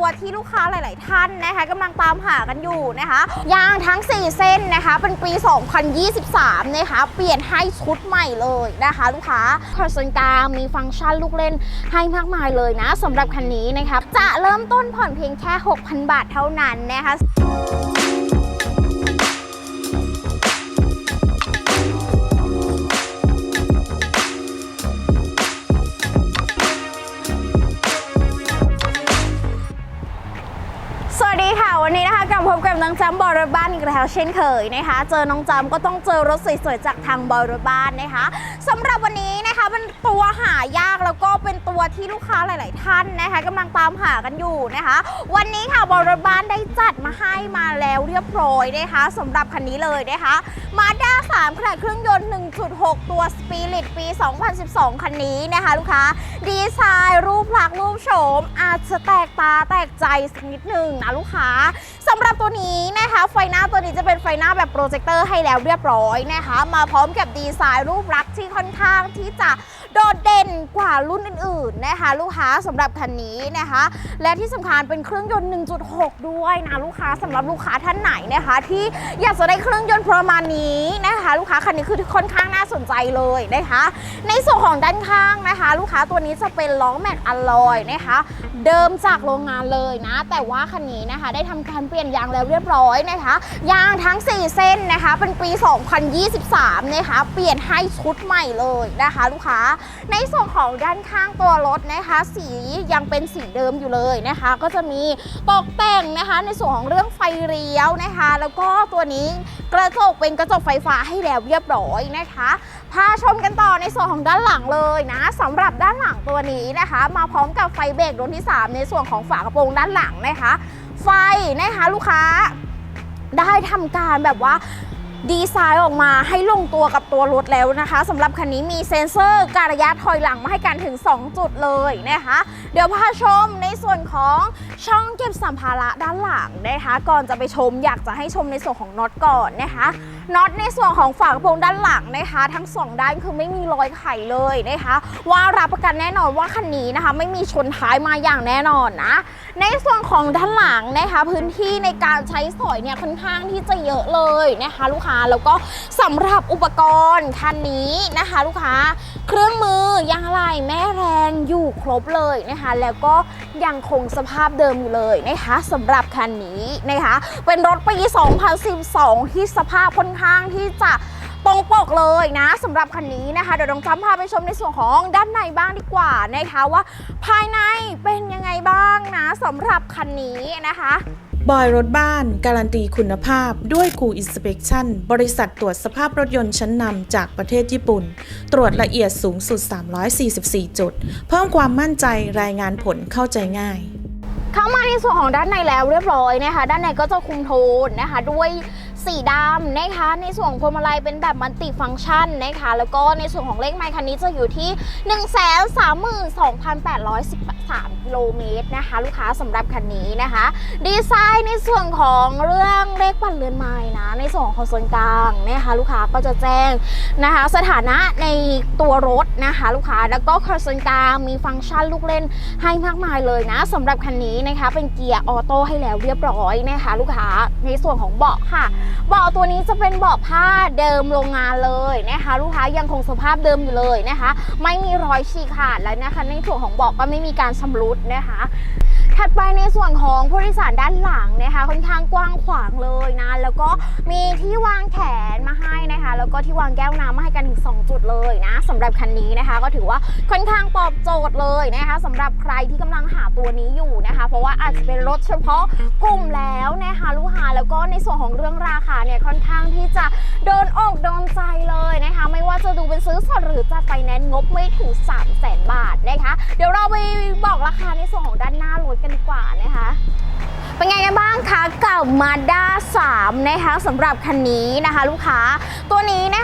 ตัวที่ลูกค้าหลาย ๆ ท่านนะคะกำลังตามหากันอยู่นะคะยางทั้ง 4 เส้นนะคะ เป็นปี 2023 นะคะ เปลี่ยนให้ชุดใหม่เลยนะคะ ลูกค้าคอนโซลกลางมีฟังก์ชันลูกเล่นให้มากมายเลยนะสำหรับคันนี้นะคะจะเริ่มต้นผ่อนเพียงแค่ 6,000 บาทเท่านั้นนะคะ สวัสดีค่ะ วันนี้นะคะกลับพบกับน้องจำบอยรถบ้านอีกแล้วเช่นเคยนะคะ เจอน้องจำก็ต้องเจอรถสวยๆจากทางบอยรถบ้านนะคะสำหรับวันนี้นะคะเป็นตัวหายากแล้วก็เป็น ตัวที่ลูกค้าหลาย ๆ ท่านนะคะกำลังตามหากันอยู่นะคะ วันนี้ค่ะบรถบ้านได้จัดมาให้มาแล้วเรียบร้อยนะคะสำหรับคันนี้เลยนะคะมาด้า3ขนาดเครื่องยนต์ 1.6 ตัว Spirit ปี 2012 คันนี้นะคะลูกค้า ดีไซน์รูปลักษณ์รูปโฉม อาจจะแตกตาแตกใจสักนิดหนึ่งนะลูกค้าสำหรับตัวนี้นะคะไฟหน้าตัวนี้จะเป็นไฟหน้าแบบโปรเจคเตอร์ให้แล้วเรียบร้อยนะคะ มาพร้อมกับดีไซน์รูปลักษณ์ที่ค่อนข้างที่จะ โดดเด่นกว่ารุ่นอื่นๆนะคะ ลูกค้าสำหรับคันนี้นะคะ และที่สำคัญเป็นเครื่องยนต์ 1.6 ด้วยนะลูกค้าสำหรับลูกค้าท่านไหนนะคะ ที่อยากจะได้เครื่องยนต์ประมาณนี้นะคะ ลูกค้าคันนี้คือค่อนข้างน่าสนใจเลยนะคะ ในส่วนของด้านข้างนะคะ ลูกค้าตัวนี้จะเป็นล้อแม็กอลลอยนะคะ เดิมจากโรงงานเลยนะ แต่ว่าคันนี้นะคะ ได้ทำการเปลี่ยนยางแล้วเรียบร้อยนะคะ ยางทั้ง 4 เส้นนะคะ เป็นปี 2023 นะคะ เปลี่ยนให้ชุดใหม่เลยนะคะ ลูกค้าในส่วนของด้านข้างตัวรถนะคะ สียังเป็นสีเดิมอยู่เลยนะคะ ก็จะมีตกแต่งนะคะ ในส่วนของเรื่องไฟเลี้ยวนะคะ แล้วก็ตัวนี้กระจกเป็นกระจกไฟฟ้าให้แล้วเรียบร้อยนะคะพาชมกันต่อในส่วนของด้านหลังเลยนะสำหรับด้านหลังตัวนี้นะคะ มาพร้อมกับไฟเบรกดวงที่ 3 ในส่วนของฝากระโปรงด้านหลังนะคะ ไฟนะคะลูกค้าได้ทำการแบบว่า ดีไซน์ออกมาให้ลงตัวกับตัวรถแล้วนะคะสำหรับคันนี้มีเซ็นเซอร์การระยะถอยหลังมาให้กันถึง 2 จุดเลยนะคะ เดี๋ยวพาชมในส่วนของช่องเก็บสัมภาระด้านหลังนะคะ ก่อนจะไปชมอยากจะให้ชมในส่วนของน็อตก่อนนะคะ น็อตในส่วนของฝากระโปรงด้านหลังนะคะ ทั้งสองด้านคือไม่มีรอยไขเลยนะคะ ว่ารับประกันแน่นอนว่าคันนี้นะคะ ไม่มีชนท้ายมาอย่างแน่นอนนะ ในส่วนของด้านหลังนะคะ พื้นที่ในการใช้สอยเนี่ยค่อนข้างที่จะเยอะเลยนะคะ ลูกค้าแล้วก็สำหรับอุปกรณ์คันนี้นะคะ ลูกค้าเครื่องมือยางอะไหล่แม่แรงอยู่ครบเลยนะคะ แล้วก็ ยังคงสภาพเดิมอยู่เลยนะคะสำหรับคันนี้นะคะเป็นรถปี 2012 ที่สภาพค่อนข้างที่จะตรงปกเลยนะสำหรับคันนี้นะคะเดี๋ยวน้องจำพาไปชมในส่วนของด้านในบ้างดีกว่านะคะว่าภายในเป็นยังไงบ้างนะสำหรับคันนี้นะคะ บอยรถบ้านการันตีคุณภาพด้วยกูอินสเป t ชั่นบริษัทตรวจสภาพรถยนต์ชั้นนำจากประเทศญี่ปุ่น ตรวจละเอียดสูงสุด 344 จุด เพิ่มความมั่นใจรายงานผลเข้าใจง่าย เข้ามาในส่วนของด้านในแล้วเรียบร้อยนะคะ ด้านในก็จะคุมโทนนะคะด้วย สีดำนะคะ ในส่วนของพวงมาลัยเป็นแบบมัลติฟังก์ชันนะคะ แล้วก็ในส่วนของเลขไมล์คันนี้จะอยู่ที่ 132,813กิโลเมตรนะคะ ลูกค้าสำหรับคันนี้นะคะ ดีไซน์ในส่วนของเรื่องเลขปั่นเรือนไม้นะ ในส่วนของคอนโซลกลางนะคะลูกค้าก็จะแจ้งนะคะ สถานะในตัวรถนะคะ ลูกค้าแล้วก็คอนโซลกลางมีฟังก์ชันลูกเล่นให้มากมายเลยนะสำหรับคันนี้นะคะเป็นเกียร์ออโต้ให้แล้วเรียบร้อยนะคะ ลูกค้าในส่วนของเบาะค่ะเบาะตัวนี้จะเป็นเบาะผ้าเดิมโรงงานเลยนะคะ ลูกค้ายังคงสภาพเดิมอยู่เลยนะคะ ไม่มีรอยฉีกขาดแล้วนะคะ ในส่วนของเบาะก็ไม่มีการชำรุดนะคะ ถัดไปในส่วนของผู้โดยสารด้านหลังนะคะค่อนข้างกว้างขวางเลยนะแล้วก็มีที่วางแขนมาให้นะคะ แล้วก็ที่วางแก้วน้ำมาให้กันถึง 2 จุดเลยนะสำหรับคันนี้นะคะ ก็ถือว่าค่อนข้างตอบโจทย์เลยนะคะสำหรับใครที่กำลังหาตัวนี้อยู่นะคะ เพราะว่าอาจจะเป็นรถเฉพาะกลุ่มแล้วนะคะลูกค้าแล้วก็ในส่วนของเรื่องราคาเนี่ยค่อนข้างที่จะโดนอกโดนใจเลยนะคะ ไม่ว่าจะดูเป็นซื้อสดหรือจะไฟแนนซ์งบไม่ถึง 3 0 0แสนบาทนะคะ เดี๋ยวเราไปบอกราคาในส่วนของด้านหน้ารถกันดีกว่านะคะเป็นไงกันบ้างคะกับ Mazda 3นะคะสำหรับคันนี้นะคะ ลูกค้าตัวนี้นะ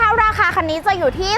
าคันนี้จะอยู่ที่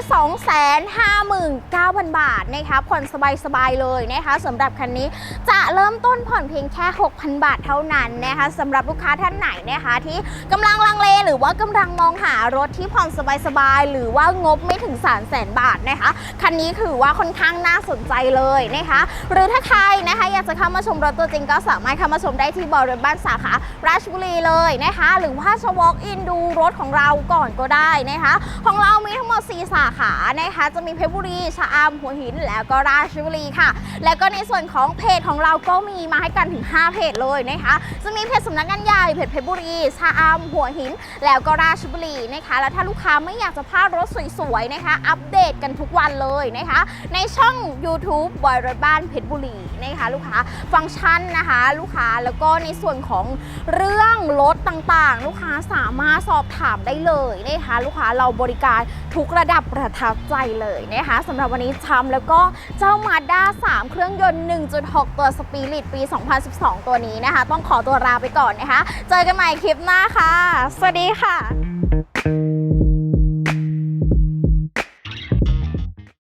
259,000 บาทนะคะผ่อนสบายๆเลยนะคะสำหรับคันนี้จะเริ่มต้นผ่อนเพียงแค่ 6,000 บาทเท่านั้นนะคะสำหรับลูกค้าท่านไหนนะคะที่กำลังลังเลหรือว่ากำลังมองหารถที่ผ่อนสบายๆหรือว่างบไม่ถึง3 0 0 0 0 0 บาทนะคะคันนี้ถือว่าค่อนข้างน่าสนใจเลยนะคะหรือถ้าใครนะคะอยากจะเข้ามาชมรถตัวจริงก็สามารถเข้ามาชมได้ที่บริเวณบ้านสาขาราชบุรีเลยนะคะหรือว่าจะ walk in ดูรถของเราก่อนก็ได้นะคะของเรามีทั้งหมด 4 สาขานะคะ จะมีเพชรบุรีชะอำหัวหิน แล้วก็ราชบุรีค่ะ แล้วก็ในส่วนของเพจของเราก็มีมาให้กันถึง 5 เพจเลยนะคะ จะมีเพจสำนักงานใหญ่เพจเพชรบุรีชะอำหัวหิน แล้วก็ราชบุรีนะคะ แล้วถ้าลูกค้าไม่อยากจะพลาดรถสวยๆนะคะ อัปเดตกันทุกวันเลยนะคะ ในช่อง YouTube บอยรถบ้านเพชรบุรีนะคะลูกค้าฟังก์ชันนะคะ ลูกค้าแล้วก็ในส่วนของเรื่องรถต่างๆ ลูกค้าสามารถสอบถามได้เลยนะคะ ลูกค้าเราบริการทุกระดับประทับใจเลยนะคะสำหรับวันนี้ทำแล้วก็เจ้ามาด้า3 เครื่องยนต์ 1.6 ตัวสปีริตปี 2012 ตัวนี้นะคะ ต้องขอตัวลาไปก่อนนะคะ เจอกันใหม่คลิปหน้าค่ะ สวัสดีค่ะ